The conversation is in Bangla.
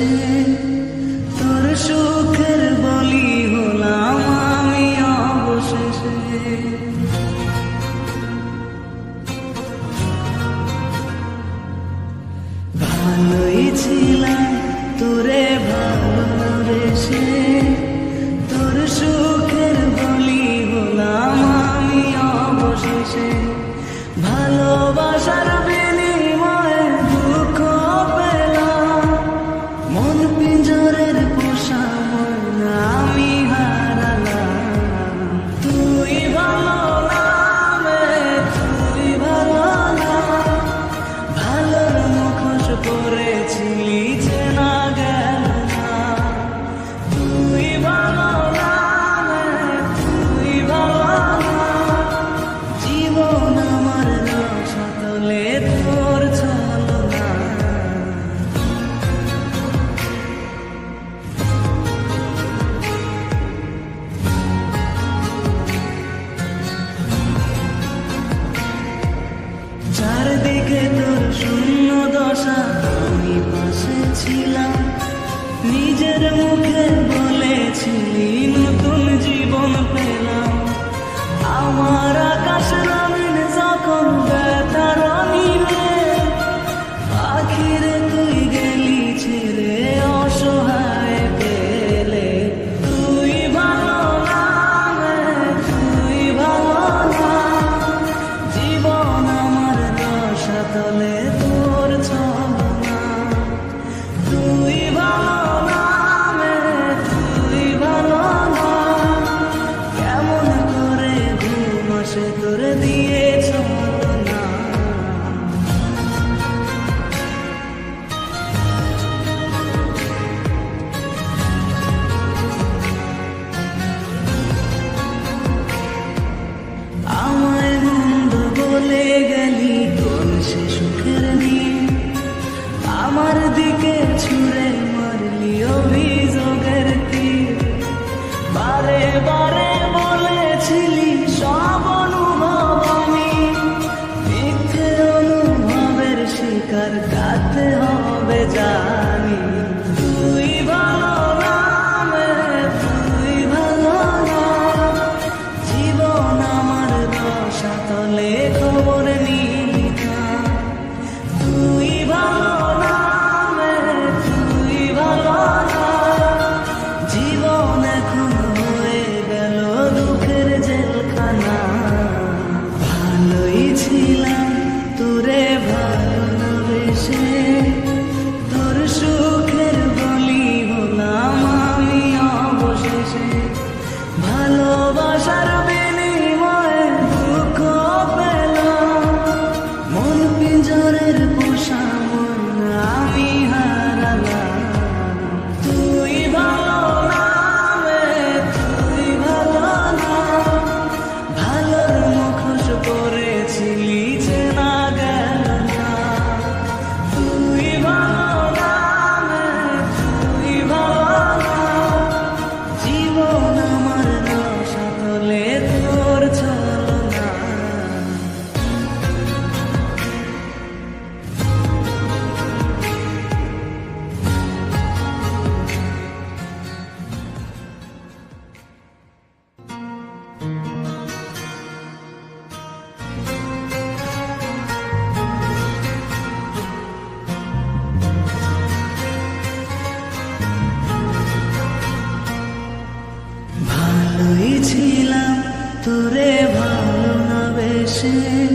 বসে তোর সুখের বলি হলাম আমি অবশেষে। ভালোই ছিলাম তোরে চেয়েছিলাম নিজের মুখে বলেছিলি নতুন জীবন পেয়ে 谁